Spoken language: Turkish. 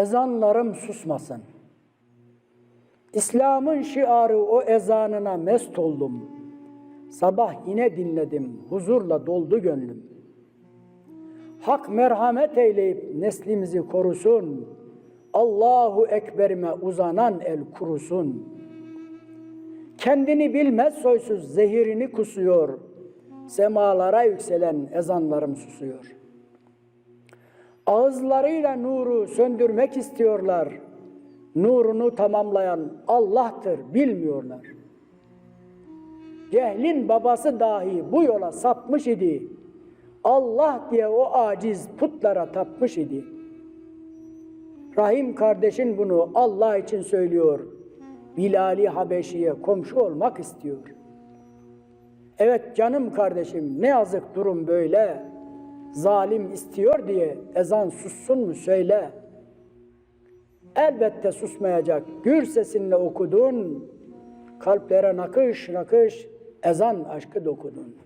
Ezanlarım susmasın. İslam'ın şiarı o ezanına mest oldum. Sabah yine dinledim, huzurla doldu gönlüm. Hak merhamet eyleyip neslimizi korusun. Allahu Ekberime uzanan el kurusun. Kendini bilmez soysuz zehirini kusuyor. Semalara yükselen ezanlarım susuyor. Ağızlarıyla nuru söndürmek istiyorlar. Nurunu tamamlayan Allah'tır bilmiyorlar. Cehlin babası dahi bu yola sapmış idi. Allah diye o aciz putlara tapmış idi. Rahim kardeşin bunu Allah için söylüyor. Bilali Habeşi'ye komşu olmak istiyor. Evet canım kardeşim ne yazık durum böyle. Zalim istiyor diye ezan sussun mu söyle. Elbette susmayacak. Gür sesinle okudun. Kalplere nakış nakış ezan aşkı dokudun.